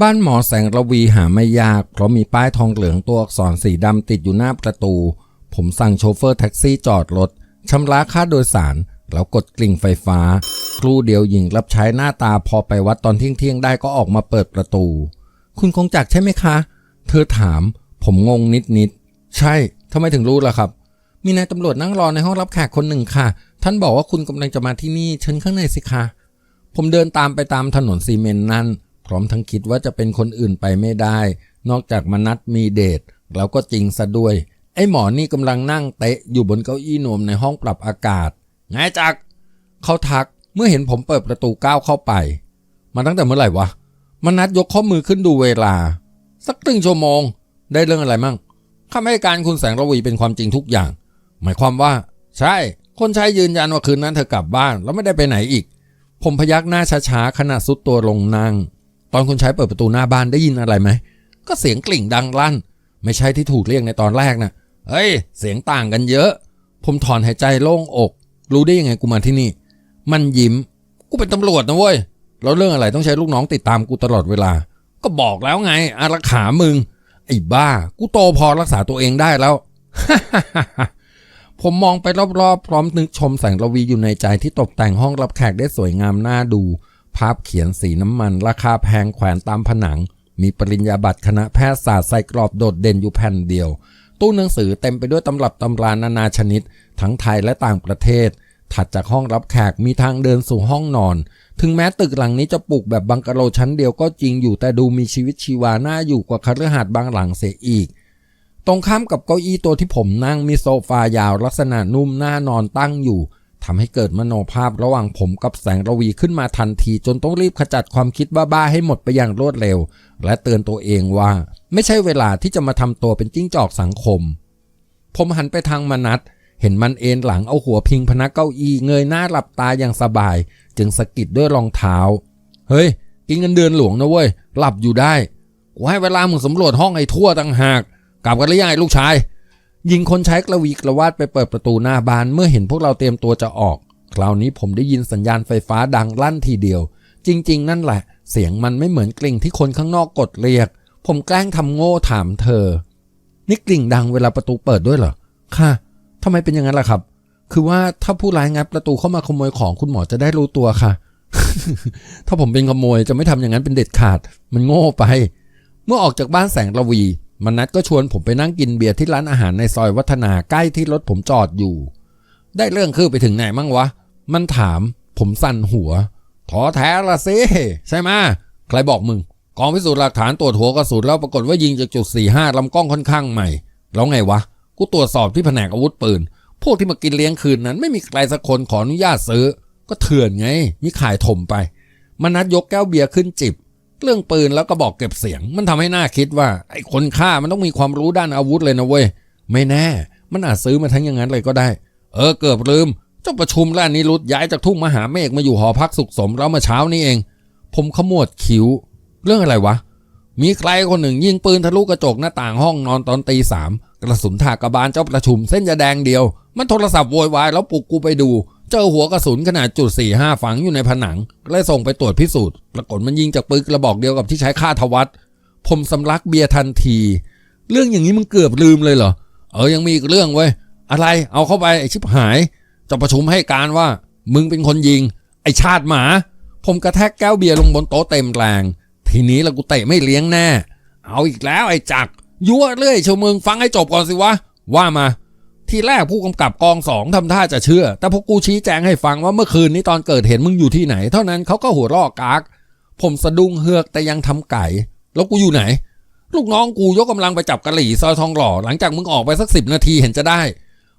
บ้านหมอแสงระวีหาไม่ยาก เพราะมีป้ายทองเหลืองตัวอักษรสีดำติดอยู่หน้าประตู ผมสั่งโชเฟอร์แท็กซี่จอดรถชำระค่าโดยสาร แล้วกดกลิ่งไฟฟ้า ครู่เดียวหญิงรับใช้หน้าตาพอไปวัดตอนเที่ยงเที่ยงๆได้ก็ออกมาเปิดประตู คุณคงจักใช่ไหมคะ เธอถาม ผมงงนิดนิดๆใช่ทำไมถึงรู้ล่ะครับ มีนายตำรวจนั่งรอในห้องรับแขกคนหนึ่งค่ะ ท่านบอกว่าคุณกำลังจะมาที่นี่เชิญข้างในสิคะผมเดินตามไปตามถนนซีเมนต์นั่น พร้อมทั้งคิดว่าจะเป็นคนอื่นไปไม่ได้ นอกจากมนัดมีเดทแล้วก็จริงซะด้วย ไอ้หมอนี่กำลังนั่งเตะอยู่บนเก้าอี้นวมในห้องปรับอากาศไงจักเขาทักเมื่อเห็นผมเปิดประตูก้าวเข้าไป มาตั้งแต่เมื่อไหร่วะมนัดยกข้อมือขึ้นดูเวลา สักครึ่งชั่วโมง ได้เรื่องอะไรมั่งคำให้การคุณแสงระวีเป็นความจริงทุกอย่าง หมายความว่า ใช่ คนใช้ยืนยันว่าคืนนั้นเธอกลับบ้าน แล้วไม่ได้ไปไหนอีก ผมพยักหน้าช้าๆขณะซุดตัวลงนั่ง ตอนคนใช้เปิดประตูหน้าบ้านได้ยินอะไรไหม ก็เสียงกลิ่งดังลั่น ไม่ใช่ที่ถูกเรียกในตอนแรกนะเฮ้ย เสียงต่างกันเยอะ ผมถอนหายใจโล่งอก รู้ได้ยังไงกูมาที่นี่ มันยิ้ม กูเป็นตำรวจนะเว้ย แล้วเรื่องอะไรต้องใช้ลูกน้องติดตามกูตลอดเวลา ก็บอกแล้วไง อารักขามึง ไอ้บ้า กูโตพอรักษาตัวเองได้แล้วผมมองไปรอบๆ พร้อมนึกชมแสงระวีอยู่ในใจที่ตกแต่งห้องรับแขกได้สวยงามน่าดู ภาพเขียนสีน้ำมัน ราคาแพงแขวนตามผนัง มีปริญญาบัตรคณะแพทยศาสตร์ใส่กรอบโดดเด่นอยู่แผ่นเดียว ตู้หนังสือเต็มไปด้วยตำรับตำรานานาชนิด ทั้งไทยและต่างประเทศ ถัดจากห้องรับแขกมีทางเดินสู่ห้องนอน ถึงแม้ตึกหลังนี้จะปลูกแบบบังกะโลชั้นเดียวก็จริงอยู่แต่ดูมีชีวิตชีวาน่าอยู่กว่าคฤหาสน์บางหลังเสียอีกตรงข้ามกับเก้าอี้ตัวที่ผมนั่งมีโซฟายาวลักษณะนุ่มน่านอนตั้งอยู่ ทำให้เกิดมโนภาพระหว่างผมกับแสงระวีขึ้นมาทันที จนต้องรีบขจัดความคิดบ้าๆให้หมดไปอย่างรวดเร็ว และเตือนตัวเองว่า ไม่ใช่เวลาที่จะมาทำตัวเป็นจิ้งจอกสังคม ผมหันไปทางมนัดเห็นมันเอนหลังเอาหัวพิงพนักเก้าอี้เงยหน้าหลับตาอย่างสบาย จึงสะกิดด้วยรองเท้า เฮ้ย กินเงินเดือนหลวงนะเว้ย หลับอยู่ได้กูให้เวลามึงสำรวจห้องไอ้ทั่วต่างหาก กลับกันหรือยังไงลูกชาย ยิงคนใช้กระวีกระวาดไปเปิดประตูหน้าบ้านเมื่อเห็นพวกเราเตรียมตัวจะออก คราวนี้ผมได้ยินสัญญาณไฟฟ้าดังลั่นทีเดียว จริง ๆ นั่นแหละ เสียงมันไม่เหมือนกลิ่งที่คนข้างนอกกดเรียก ผมแกล้งทำโง่ถามเธอ นี่กลิ่งดังเวลาประตูเปิดด้วยเหรอ ค่ะทำไมเป็นอย่างนั้นล่ะครับ คือว่าถ้าผู้ร้ายงัดประตูเข้ามาขโมยของคุณหมอจะได้รู้ตัวค่ะ ถ้าผมเป็นขโมยจะไม่ทำอย่างนั้นเป็นเด็ดขาด มันโง่ไป เมื่อออกจากบ้านแสงระวี มนัดก็ชวนผมไปนั่งกินเบียร์ที่ร้านอาหารในซอยวัฒนาใกล้ที่รถผมจอดอยู่ ได้เรื่องคือไปถึงไหนมั่งวะ มันถาม ผมสั่นหัวท้อแท้ละสิใช่ไหมใครบอกมึงกองพิสูจน์หลักฐานตรวจหัวกระสุนแล้วปรากฏว่ายิงจากจุดสี่ห้าลำกล้องค่อนข้างใหม่ แล้วไงวะ กูตรวจสอบที่แผนกอาวุธปืน พวกที่มากินเลี้ยงคืนนั้น ไม่มีใครสักคนขออนุญาตซื้อ ก็เถื่อนไง มีขายถมไป มนัดยกแก้วเบียร์ขึ้นจิบ เรื่องปืนแล้วก็บอกเก็บเสียง มันทำให้น่าคิดว่าไอ้คนฆ่ามันต้องมีความรู้ด้านอาวุธเลยนะเว้ย ไม่แน่ มันอาจซื้อมาทั้งอย่างนั้นเลยก็ได้ เออเกือบลืมเจ้าประชุมและนิรุตย้ายจากทุ่งมหาเมฆมาอยู่หอพักสุขสมแล้วมื่อเช้านี้เอง ผมขมวดคิ้ว เรื่องอะไรวะ มีใครคนหนึ่งยิงปืนทะลุกระจกหน้าต่างห้องนอนตอนตีสามกระสุนถากกระบาลเจ้าประชุมเส้นยาแดงเดียว มันโทรศัพท์โวยวายแล้วปลุกกูไปดู เจอหัวกระสุนขนาดจุดสี่ห้าฝังอยู่ในผนังเลยส่งไปตรวจพิสูจน์ปรากฏมันยิงจากปืนกระบอกเดียวกับที่ใช้ฆ่าทวัตผมสำลักเบียร์ทันที เรื่องอย่างนี้มึงเกือบลืมเลยเหรอ เออยังมีอีกเรื่องเว้ย อะไรเอาเข้าไปไอชิบหายจะประชุมให้การว่า มึงเป็นคนยิง ไอชาติหมา ผมกระแทกแก้วเบียร์ลงบนโต๊ะเต็มแรง ทีนี้ละกูเตะไม่เลี้ยงแน่ เอาอีกแล้วไอ้จักยั่วเรื่อยเชยวมึงฟังให้จบก่อนสิวะว่ามา ทีแรกผู้กำกับกองสองทำท่าจะเชื่อ แต่พอกูชี้แจงให้ฟังว่าเมื่อคืนนี้ตอนเกิดเหตุมึงอยู่ที่ไหน เท่านั้นเขาก็หัวรอกาก ผมสะดุ้งเฮือกแต่ยังทำไก่ แล้วกูอยู่ไหน ลูกน้องกูยกกำลังไปจับกะหรี่ซอยทองหล่อ หลังจากมึงออกไปสักสิบนาทีเห็นจะได้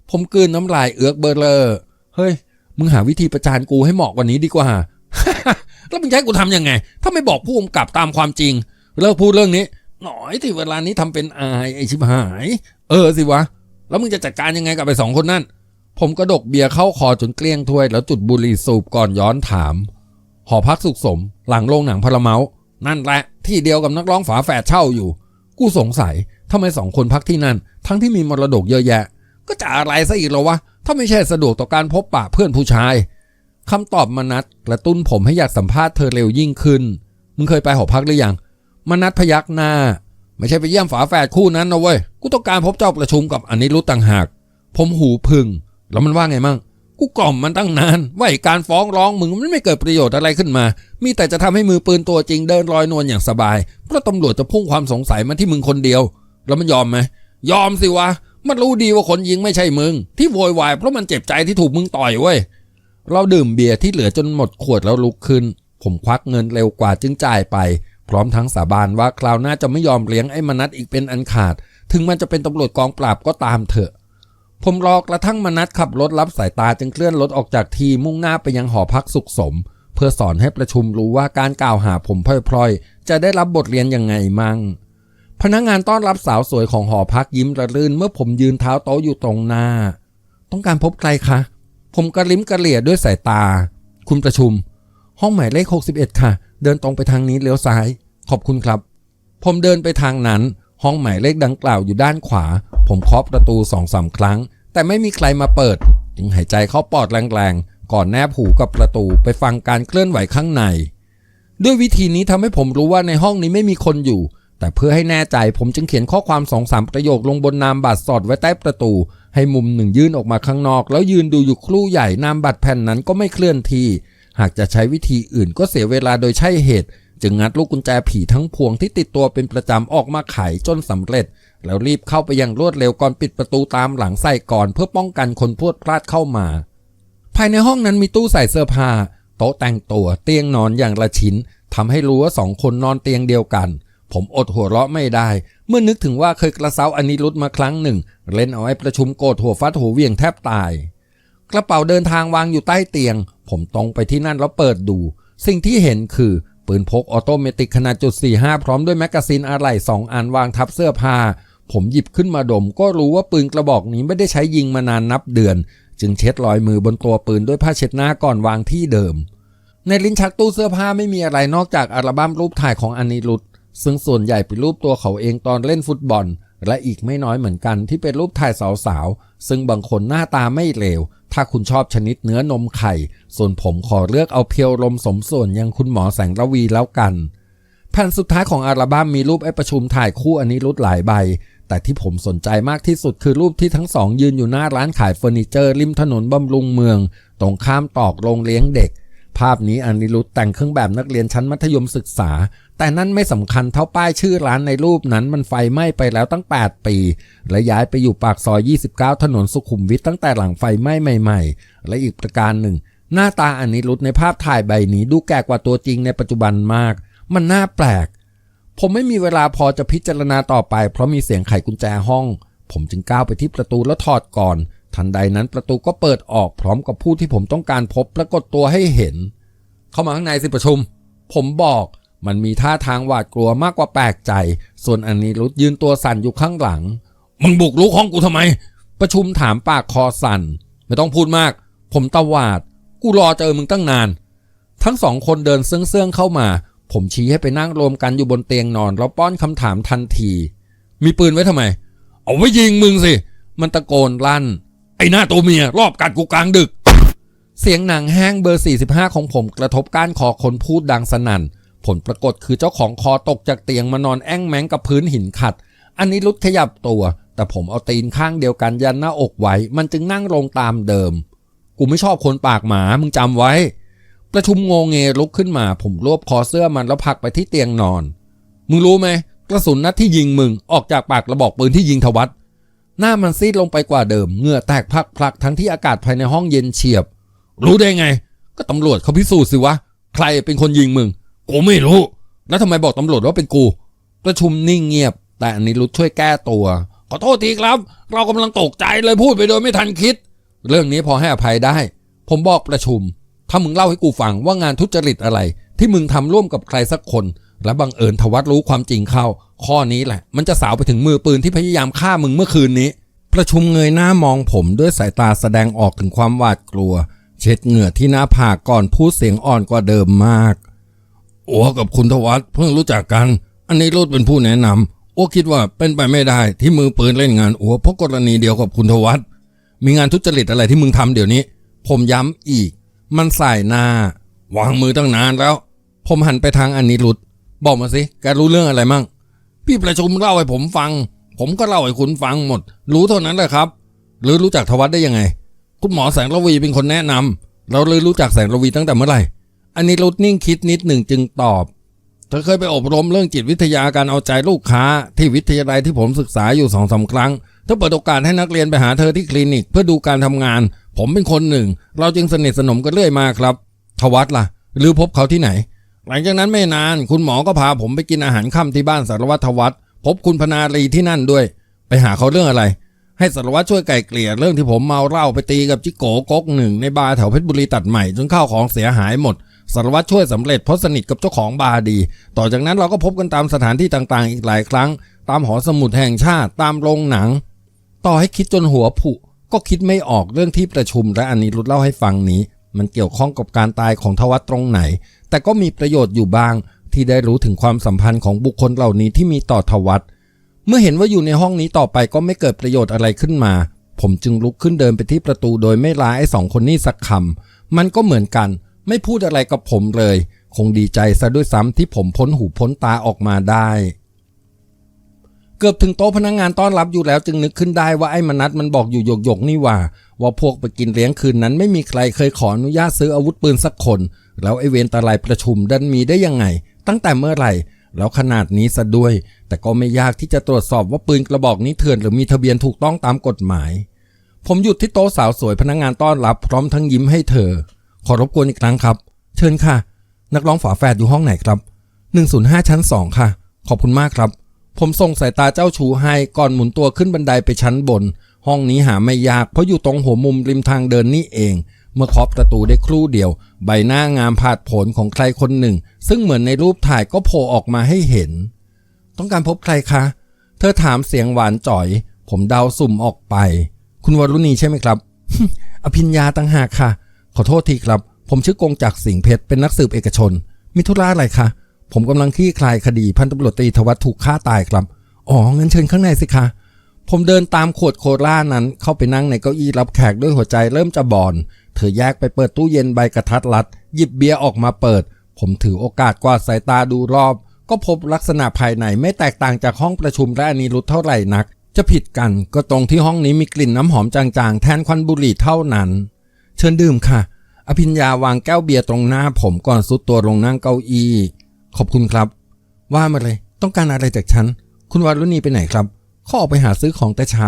ผมกลืนน้ำลายเอือกเบอร์เลอร์เฮ้ย มึงหาวิธีประจานกูให้เหมาะกว่านี้ดีกว่า แล้วมึงให้กูทำยังไง ถ้าไม่บอกผู้กำกับตามความจริงเลิกพูดเรื่องนี้ หน่อยที่เวลานี้ทำเป็นอายไอชิบหาย เออสิวะ แล้วมึงจะจัดการยังไงกับไปสองคนนั่น ผมกระดกเบียร์เข้าคอจนเกลี้ยงถ้วย แล้วจุดบุหรี่สูบก่อนย้อนถาม หอพักสุขสม หลังโรงหนังพาราเมาส์นั่นแหละ ที่เดียวกับนักร้องฝาแฝดเช่าอยู่ กูสงสัยทำไมสองคนพักที่นั่น ทั้งที่มีมรดกเยอะแยะ ก็จะอะไรซะอีกแล้ววะ ถ้าไม่ใช่สะดวกต่อการพบปะเพื่อนผู้ชายคำตอบมานัดกระตุ้นผมให้อยากสัมภาษณ์เธอเร็วยิ่งขึ้น มึงเคยไปหอพักหรือยังมานัดพยักหน้า ไม่ใช่ไปเยี่ยมฝาแฝดคู่นั้นนะเว้ย กูต้องการพบเจ้าประชุมกับอันนี้รู้ต่างหาก ผมหูพึ่งแล้วมันว่าไงมั่ง กูกล่อมมันตั้งนานว่าไอการฟ้องร้องมึงมันไม่เกิดประโยชน์อะไรขึ้นมา มีแต่จะทำให้มือปืนตัวจริงเดินลอยนวลอย่างสบาย เพราะตำรวจจะพุ่งความสงสัยมาที่มึงคนเดียว แล้วมันยอมไหม ยอมสิวะ มันรู้ดีว่าคนยิงไม่ใช่มึง ที่โวยวายเพราะมันเจ็บใจที่ถูกมึงต่อยเว้ย เราดื่มเบียร์ที่เหลือจนหมดขวดแล้วลุกขึ้น ผมควักเงินเร็วกว่าจึงจ่ายไป พร้อมทั้งสาบานว่าคราวหน้าจะไม่ยอมเลี้ยงไอ้มนัดอีกเป็นอันขาด ถึงมันจะเป็นตำรวจกองปราบก็ตามเถอะ ผมรอกระทั่งมนัดขับรถรับสายตาจึงเคลื่อนรถออกจากทีมุ่งหน้าไปยังหอพักสุขสม เพื่อสอนให้ประชุมรู้ว่าการกล่าวหาผมพลอยๆ จะได้รับบทเรียนยังไงมั่งพนักงานต้อนรับสาวสวยของหอพักยิ้มระรื่นเมื่อผมยืนเท้าโต๊ะอยู่ตรงหน้า ต้องการพบใครคะ ผมกระลิ้มกระเหลี่ยด้วยสายตา คุณประชุม ห้องหมายเลข 61 ค่ะ เดินตรงไปทางนี้เลี้ยวซ้าย ขอบคุณครับ ผมเดินไปทางนั้น ห้องหมายเลขดังกล่าวอยู่ด้านขวา ผมเคาะประตูสองสามครั้ง แต่ไม่มีใครมาเปิด จึงหายใจเข้าปอดแรงๆ ก่อนแนบหูกับประตูไปฟังการเคลื่อนไหวข้างใน ด้วยวิธีนี้ทำให้ผมรู้ว่าในห้องนี้ไม่มีคนอยู่ แต่เพื่อให้แน่ใจผมจึงเขียนข้อความสองสามประโยคลงบนนามบัตรสอดไว้ใต้ประตู ให้มุมหนึ่งยื่นออกมาข้างนอก แล้วยืนดูอยู่ครู่ใหญ่นามบัตรแผ่นนั้นก็ไม่เคลื่อนที่ หากจะใช้วิธีอื่นก็เสียเวลาโดยใช่เหตุ จึงงัดลูกกุญแจผีทั้งพวงที่ติดตัวเป็นประจำออกมาไขจนสำเร็จ แล้วรีบเข้าไปอย่างรวดเร็วก่อนปิดประตูตามหลังใส่ก่อนเพื่อป้องกันคนพวดพลาดเข้ามา ภายในห้องนั้นมีตู้ใส่เสื้อผ้าโต๊ะแต่งตัวเตียงนอนอย่างละชิ้นทำให้รู้ว่าสองคนนอนเตียงเดียวกัน ผมอดหัวเราะไม่ได้ เมื่อนึกถึงว่าเคยกระเซาอันนี้รุดมาครั้งหนึ่ง เล่นเอาไว้ประชุมโกรธหัวฟัดหัวเวียงแทบตาย กระเป๋าเดินทางวางอยู่ใต้เตียง ผมตรงไปที่นั่นแล้วเปิดดู สิ่งที่เห็นคือ ปืนพกออโตเมติกขนาดจุด45 พร้อมด้วยแมกกาซีนอะไหล่สองอันวางทับเสื้อผ้า ผมหยิบขึ้นมาดม ก็รู้ว่าปืนกระบอกนี้ไม่ได้ใช้ยิงมานานนับเดือน จึงเช็ดรอยมือบนตัวปืนด้วยผ้าเช็ดหน้าก่อนวางที่เดิม ในลิ้นชักตู้เสื้อผ้าไม่มีอะไรนอกจากอัลบั้มรูปถ่ายของอานิรุตซึ่งส่วนใหญ่เป็นรูปตัวเขาเองตอนเล่นฟุตบอล และอีกไม่น้อยเหมือนกันที่เป็นรูปถ่ายสาวๆ ซึ่งบางคนหน้าตาไม่เลว ถ้าคุณชอบชนิดเนื้อนมไข่ ส่วนผมขอเลือกเอาเพียวลมสมส่วนอยังคุณหมอแสงระวีแล้วกัน แผ่นสุดท้ายของอัลบั้มมีรูปไอประชุมถ่ายคู่อันนี้รุดหลายใบ แต่ที่ผมสนใจมากที่สุดคือรูปที่ทั้งสองยืนอยู่หน้าร้านขายเฟอร์นิเจอร์ริมถนนบำรุงเมือง ตรงข้ามตอกโรงเลี้ยงเด็ก ภาพนี้อันนิรุตแต่งเครื่องแบบนักเรียนชั้นมัธยมศึกษา แต่นั่นไม่สำคัญเท่าป้ายชื่อร้านในรูปนั้นมันไฟไหม้ไปแล้วตั้ง 8 ปี และย้ายไปอยู่ปากซอย 29 ถนนสุขุมวิทตั้งแต่หลังไฟไหม้ใหม่ ๆ และอีกประการหนึ่ง หน้าตาอันนิรุตในภาพถ่ายใบนี้ดูแก่กว่าตัวจริงในปัจจุบันมาก มันน่าแปลก ผมไม่มีเวลาพอจะพิจารณาต่อไป เพราะมีเสียงไขกุญแจห้อง ผมจึงก้าวไปที่ประตูแล้วถอดก่อน ทันใดนั้นประตูก็เปิดออกพร้อมกับผู้ที่ผมต้องการพบปรากฏตัวให้เห็น เข้ามาข้างในสิประชุม ผมบอก มันมีท่าทางหวาดกลัวมากกว่าแปลกใจ ส่วนอันนี้รุดยืนตัวสั่นอยู่ข้างหลัง มึงบุกรุกห้องกูทำไม ประชุมถามปากคอสั่น ไม่ต้องพูดมาก ผมตวาด กูรอเจอมึงตั้งนาน ทั้งสองคนเดินเซื่องๆเข้ามา ผมชี้ให้ไปนั่งรวมกันอยู่บนเตียงนอน แล้วป้อนคำถามทันที มีปืนไว้ทำไม เอาไว้ยิงมึงสิ มันตะโกนลั่น ไอ้หน้าตัวเมียรอบกัดกูกลางดึก เสียงหนังแห้งเบอร์ 45 ของผมกระทบก้านคอคนพูดดังสนั่น ผลปรากฏคือเจ้าของคอตกจากเตียงมานอนแอ้งแมงกับพื้นหินขัด อันนี้รุดขยับตัว แต่ผมเอาตีนข้างเดียวกันยันหน้าอกไว้ มันจึงนั่งลงตามเดิม กูไม่ชอบคนปากหมา มึงจำไว้ ประชุมโงเงลุกขึ้นมา ผมรวบคอเสื้อมันแล้วผลักไปที่เตียงนอน มึงรู้ไหมกระสุนนัดที่ยิงมึงออกจากปากกระบอกปืนที่ยิงทวัตหน้ามันซีดลงไปกว่าเดิม เหงื่อแตกพลักๆทั้งที่อากาศภายในห้องเย็นเฉียบ รู้ได้ไง ก็ตำรวจเขาพิสูจน์สิวะ ใครเป็นคนยิงมึง กูไม่รู้ แล้วทำไมบอกตำรวจว่าเป็นกู ประชุมนิ่งเงียบ แต่อันนี้รุดช่วยแก้ตัว ขอโทษทีครับ เรากำลังตกใจเลยพูดไปโดยไม่ทันคิด เรื่องนี้พอให้อภัยได้ ผมบอกประชุม ถ้ามึงเล่าให้กูฟังว่างานทุจริตอะไร ที่มึงทำร่วมกับใครสักคน และบังเอิญทวัดรู้ความจริงเข้า ข้อนี้แหละ มันจะสาวไปถึงมือปืนที่พยายามฆ่ามึงเมื่อคืนนี้ ประชุมเงยหน้ามองผมด้วยสายตาแสดงออกถึงความหวาดกลัว เช็ดเหงื่อที่หน้าผากก่อนพูดเสียงอ่อนกว่าเดิมมาก อัวกับคุณทวัตเพิ่งรู้จักกัน อันนี้รุดเป็นผู้แนะนำอัวคิดว่าเป็นไปไม่ได้ที่มือปืนเล่นงานอัวเพราะกรณีเดียวกับคุณทวัตมีงานทุจริตอะไรที่มึงทำเดี๋ยวนี้ ผมย้ำอีก มันสายหน้าวางมือตั้งนานแล้ว ผมหันไปทางอันนิรุตบอกมาสิแกรู้เรื่องอะไรมั่งพี่ประชุมเล่าให้ผมฟัง ผมก็เล่าให้คุณฟังหมด รู้เท่านั้นแหละครับ หรือรู้จักทวัตได้ยังไง คุณหมอแสงระวีเป็นคนแนะนำเราเลยรู้จักแสงระวีตั้งแต่เมื่อไหร่ อันนี้รุดนิ่งคิดนิดหนึ่งจึงตอบ เธอเคยไปอบรมเรื่องจิตวิทยาการเอาใจลูกค้า ที่วิทยาลัยที่ผมศึกษาอยู่สองสาครั้งเธอเปิดโอกาสให้นักเรียนไปหาเธอที่คลินิก เพื่อดูการทำงาน ผมเป็นคนหนึ่ง เราจึงสนิทสนมกันเรื่อยมาครับทวัตล่ะ หรือพบเขาที่ไหน หลังจากนั้นไม่นาน คุณหมอก็พาผมไปกินอาหารค่ำที่บ้านสารวัตรทวัตพบคุณพนารีที่นั่นด้วย ไปหาเขาเรื่องอะไร ให้สารวัตรช่วยไก่เกลี่ยเรื่องที่ผมเมาเหล้าไปตีกับจิโกก๊กหนึ่งในบาร์แถวเพชรบุรีตัดใหม่จนข้าวของเสียหายหมด สารวัตรช่วยสำเร็จเพราะสนิทกับเจ้าของบาร์ดี ต่อจากนั้นเราก็พบกันตามสถานที่ต่างๆ อีกหลายครั้ง ตามหอสมุดแห่งชาติตามโรงหนัง ต่อให้คิดจนหัวผุ ก็คิดไม่ออกเรื่องที่ประชุมและอันนี้รุดเล่าให้ฟังนี้ มันเกี่ยวข้องกับการตายของทวัตตรงไหน แต่ก็มีประโยชน์อยู่บ้าง ที่ได้รู้ถึงความสัมพันธ์ของบุคคลเหล่านี้ที่มีต่อทวัตเมื่อเห็นว่าอยู่ในห้องนี้ต่อไปก็ไม่เกิดประโยชน์อะไรขึ้นมา ผมจึงลุกขึ้นเดินไปที่ประตูโดยไม่ลาไอ้สองคนนี้สักคำมันก็เหมือนกัน ไม่พูดอะไรกับผมเลย คงดีใจซะด้วยซ้ำที่ผมพ้นหูพ้นตาออกมาได้ เกือบถึงโต๊ะพนักงงานต้อนรับอยู่แล้วจึงนึกขึ้นได้ว่าไอ้มนัดมันบอกอยู่หยกหยกๆนี่ว่า ว่าพวกไปกินเลี้ยงคืนนั้น ไม่มีใครเคยขออนุญาตซื้ออาวุธปืนสักคน แล้วไอ้เวรตาลายประชุมดันมีได้ยังไง ตั้งแต่เมื่อไหร่ แล้วขนาดนี้ซะด้วย แต่ก็ไม่ยากที่จะตรวจสอบว่าปืนกระบอกนี้เถื่อนหรือมีทะเบียนถูกต้องตามกฎหมายผมหยุดที่โต๊ะสาวสวยพนักงานต้อนรับพร้อมทั้งยิ้มให้เธอ ขอรบกวนอีกครั้งครับ เชิญค่ะ นักร้องฝาแฝดอยู่ห้องไหนครับ 105 ชั้น 2 ค่ะ ขอบคุณมากครับ ผมส่งสายตาเจ้าชูให้ก่อนหมุนตัวขึ้นบันไดไปชั้นบน ห้องนี้หาไม่ยากเพราะอยู่ตรงหัวมุมริมทางเดินนี่เอง เมื่อเคาะประตูได้ครู่เดียว ใบหน้างามผาดผนของใครคนหนึ่ง ซึ่งเหมือนในรูปถ่ายก็โผล่ออกมาให้เห็น ต้องการพบใครคะ เธอถามเสียงหวานจ่อย ผมเดาสุ่มออกไป คุณวรุณีใช่ไหมครับ อภิญญาตั้งหากค่ะ ขอโทษทีครับ ผมชื่อกงจากสิงห์เพชรเป็นนักสืบเอกชน มีธุระอะไรคะ ผมกำลังคลี่คลายคดีพันตำรวจตรีธวัฒน์ถูกฆ่าตายครับ อ๋องั้นเชิญข้างในสิคะ ผมเดินตามขวดโคล่านั้น เข้าไปนั่งในเก้าอี้รับแขกด้วยหัวใจเริ่มจะบอน เธอแยกไปเปิดตู้เย็นใบกระทัดรัด หยิบเบียร์ออกมาเปิด ผมถือโอกาสกวาดสายตาดูรอบ ก็พบลักษณะภายในไม่แตกต่างจากห้องประชุมและอนิรุธเท่าไหร่นัก จะผิดกันก็ตรงที่ห้องนี้มีกลิ่นน้ำหอมจางๆ แทนควันบุหรี่เท่านั้น เชิญดื่มค่ะ อภิญญาวางแก้วเบียร์ตรงหน้าผมก่อนซุดตัวลงนั่งเก้าอี้ ขอบคุณครับ ว่ามาเลย ต้องการอะไรจากฉัน คุณวารุณีไปไหนครับเขาออกไปหาซื้อของแต่เช้า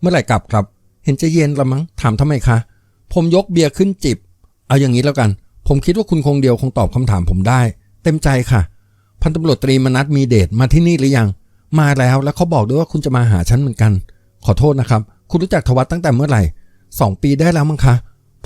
เมื่อไหร่กลับครับ เห็นจะเย็นละมั้ง ถามทำไมคะ ผมยกเบียร์ขึ้นจิบ เอาอย่างนี้แล้วกัน ผมคิดว่าคุณคงเดียวคงตอบคำถามผมได้ เต็มใจค่ะ พันตำรวจตรีมนัทมีเดชมาที่นี่หรือยัง มาแล้วแล้วเขาบอกด้วยว่าคุณจะมาหาฉันเหมือนกัน ขอโทษนะครับ คุณรู้จักทวัตตั้งแต่เมื่อไหร่สองปีได้แล้วมั้งคะ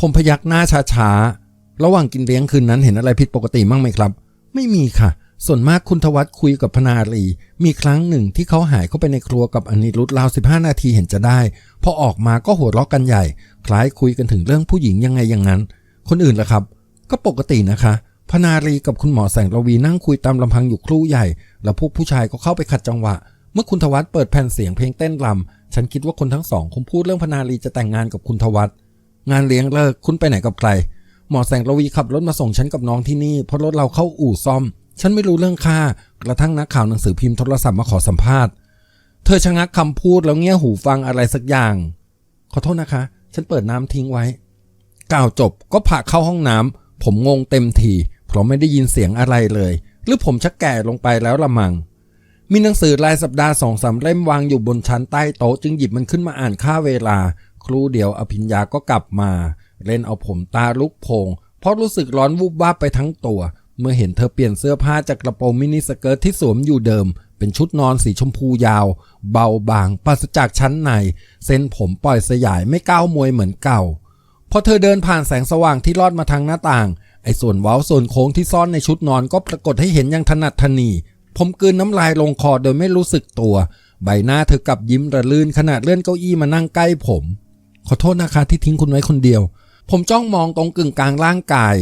ผมพยักหน้าช้าๆ ระหว่างกินเลี้ยงคืนนั้นเห็นอะไรผิดปกติมั้งไหมครับ ไม่มีค่ะ ส่วนมากคุณทวัตคุยกับพนารีมีครั้งหนึ่งที่เขาหายเข้าไปในครัวกับอนิรุตราว15นาทีเห็นจะได้ พอออกมาก็หัวเราะกันใหญ่ คล้ายคุยกันถึงเรื่องผู้หญิงยังไงอย่างนั้น คนอื่นล่ะครับ ก็ปกตินะคะ พนารีกับคุณหมอแสงระวีนั่งคุยตามลำพังอยู่ครู่ใหญ่ แล้วพวกผู้ชายก็เข้าไปขัดจังหวะ เมื่อคุณทวัตเปิดแผ่นเสียงเพลงเต้นรำฉันคิดว่าคนทั้งสองคงพูดเรื่องพนารีจะแต่งงานกับคุณทวัต งานเลี้ยงเลิกคุณไปไหนกับใคร หมอแสงระวีขับรถมาส่งฉันกับน้องที่นี่ เพราะรถเราเข้าอู่ซ่อม ฉันไม่รู้เรื่องค่า กระทั่งนักข่าวหนังสือพิมพ์โทรศัพท์มาขอสัมภาษณ์ เธอชะงักคำพูดแล้วเงี้ยหูฟังอะไรสักอย่าง ขอโทษนะคะ ฉันเปิดน้ำทิ้งไว้ กล่าวจบก็ผลักเข้าห้องน้ำผมงงเต็มทีเพราะไม่ได้ยินเสียงอะไรเลย หรือผมชักแก่ลงไปแล้วละมังมีหนังสือรายสัปดาห์สองสามเล่มวางอยู่บนชั้นใต้โต๊ะจึงหยิบมันขึ้นมาอ่านค่าเวลา ครูเดียวอภิญญาก็กลับมา เล่นเอาผมตาลุกโพงเพราะรู้สึกร้อนวูบวาบไปทั้งตัว เมื่อเห็นเธอเปลี่ยนเสื้อผ้าจากกระโปรงมินิสเกิร์ตที่สวมอยู่เดิม เป็นชุดนอนสีชมพูยาว เบาบางปราศจากชั้นใน เส้นผมปล่อยสยายไม่ก้าวมวยเหมือนเก่าพอเธอเดินผ่านแสงสว่างที่ลอดมาทางหน้าต่าง ไอ้ส่วนเว้าส่วนโค้งที่ซ่อนในชุดนอนก็ปรากฏให้เห็นอย่างถนัดทนีผมกลืนน้ำลายลงคอโดยไม่รู้สึกตัว ใบหน้าเธอกลับยิ้มระลื่นขณะเลื่อนเก้าอี้มานั่งใกล้ผม ขอโทษนะคะที่ทิ้งคุณไว้คนเดียว ผมจ้องมองตรงกึ่งกลางร่างกาย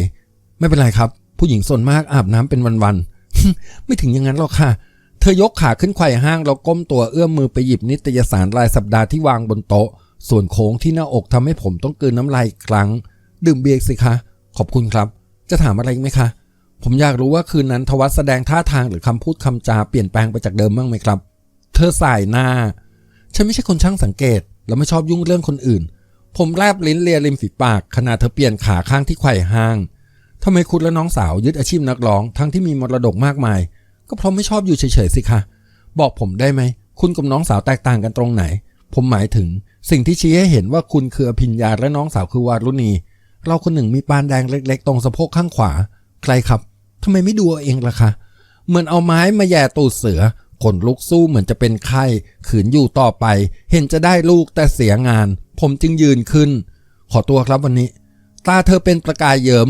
ไม่เป็นไรครับ ผู้หญิงส่วนมากอาบน้ำเป็นวันๆไม่ถึงอย่างนั้นหรอกค่ะ เธอยกขาขึ้นไขว่ห้างแล้วก้มตัวเอื้อมมือไปหยิบนิตยสารรายสัปดาห์ที่วางบนโต๊ะ ส่วนโค้งที่หน้าอกทำให้ผมต้องกลืนน้ำลายอีกครั้ง ดื่มเบียร์สิคะ ขอบคุณครับ จะถามอะไรอีกไหมคะ ผมอยากรู้ว่าคืนนั้นทวัตแสดงท่าทางหรือคำพูดคำจาเปลี่ยนแปลงไปจากเดิมบ้างไหมครับ เธอสายหน้า ฉันไม่ใช่คนช่างสังเกต และไม่ชอบยุ่งเรื่องคนอื่น ผมแลบลิ้นเลียริมฝีปากขณะเธอเปลี่ยนขาข้างที่ไขว่ห้างทำไมคุณและน้องสาวยึดอาชีพนักร้องทั้งที่มีมรดกมากมาย ก็เพราะไม่ชอบอยู่เฉยๆสิคะบอกผมได้ไหม คุณกับน้องสาวแตกต่างกันตรงไหน ผมหมายถึงสิ่งที่ชี้ให้เห็นว่าคุณคืออภิญญาและน้องสาวคือวารุณี เราคนหนึ่งมีปานแดงเล็ก ๆ ตรงสะโพกข้างขวา ใครครับทำไมไม่ดูเอาเองล่ะคะ เหมือนเอาไม้มาแย่ตูดเสือ ขนลุกสู้เหมือนจะเป็นไข้ ขืนอยู่ต่อไป เห็นจะได้ลูกแต่เสียงาน ผมจึงยืนขึ้น ขอตัวครับวันนี้ ตาเธอเป็นประกายเยิม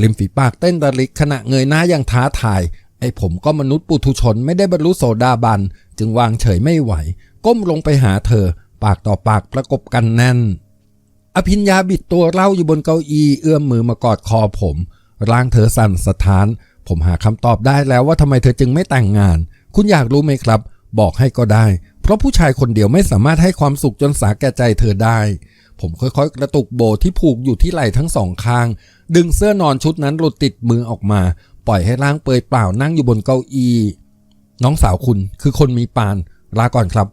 ริมฝีปากเต้นระลิกขณะเงยหน้าอย่างท้าทาย ไอ้ผมก็มนุษย์ปุถุชนไม่ได้บรรลุโสดาบัน จึงวางเฉยไม่ไหว ก้มลงไปหาเธอ ปากต่อปากประกบกันแน่น อภิญญาบิดตัวเล่าอยู่บนเก้าอี้เอื้อมมือมากอดคอผม ร่างเธอสั่นสะท้าน ผมหาคำตอบได้แล้วว่าทำไมเธอจึงไม่แต่งงาน คุณอยากรู้ไหมครับ บอกให้ก็ได้ เพราะผู้ชายคนเดียวไม่สามารถให้ความสุขจนสาแก่ใจเธอได้ ผมค่อยๆ กระตุกโบที่ผูกอยู่ที่ไหล่ทั้งสองข้าง ดึงเสื้อนอนชุดนั้นหลุดติดมือออกมา ปล่อยให้ร่างเปลือยเปล่านั่งอยู่บนเก้าอี้น้องสาวคุณคือคนมีปานลาก่อนครับ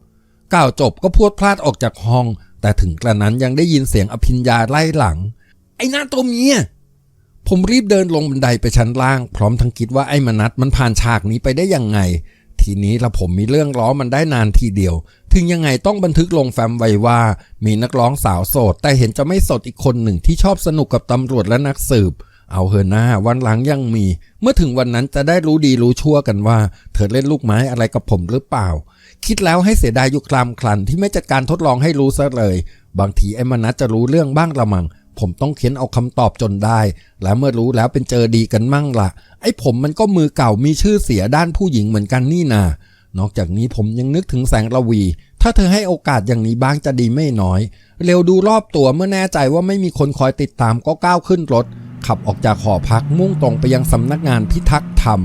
กล่าวจบก็พรวดพลาดออกจากห้อง แต่ถึงกระนั้นยังได้ยินเสียงอภิญญาไล่หลัง ไอ้หน้าตัวเมียผมรีบเดินลงบันไดไปชั้นล่าง พร้อมทั้งคิดว่าไอ้มนัดมันผ่านฉากนี้ไปได้ยังไง ทีนี้ละผมมีเรื่องล้อมันได้นานทีเดียว ถึงยังไงต้องบันทึกลงแฟ้มไว้ว่า มีนักร้องสาวโสด แต่เห็นจะไม่สดอีกคนหนึ่งที่ชอบสนุกกับตำรวจและนักสืบ เอาเฮอหน้าวันหลังยังมี เมื่อถึงวันนั้นจะได้รู้ดีรู้ชั่วกันว่า เธอเล่นลูกไม้อะไรกับผมหรือเปล่า คิดแล้วให้เสียดายอยู่คลามคลันที่ไม่จัดการทดลองให้รู้ซะเลย บางทีไอ้มนัสจะรู้เรื่องบ้างละมัง ผมต้องเขียนเอาคำตอบจนได้ และเมื่อรู้แล้วเป็นเจอดีกันมั่งละไอ้ผมมันก็มือเก่ามีชื่อเสียด้านผู้หญิงเหมือนกันนี่นานอกจากนี้ผมยังนึกถึงแสงระวี ถ้าเธอให้โอกาสอย่างนี้บ้างจะดีไม่น้อย เร็วดูรอบตัวเมื่อแน่ใจว่าไม่มีคนคอยติดตามก็ก้าวขึ้นรถ ขับออกจากหอพักมุ่งตรงไปยังสำนักงานพิทักษ์ธรรม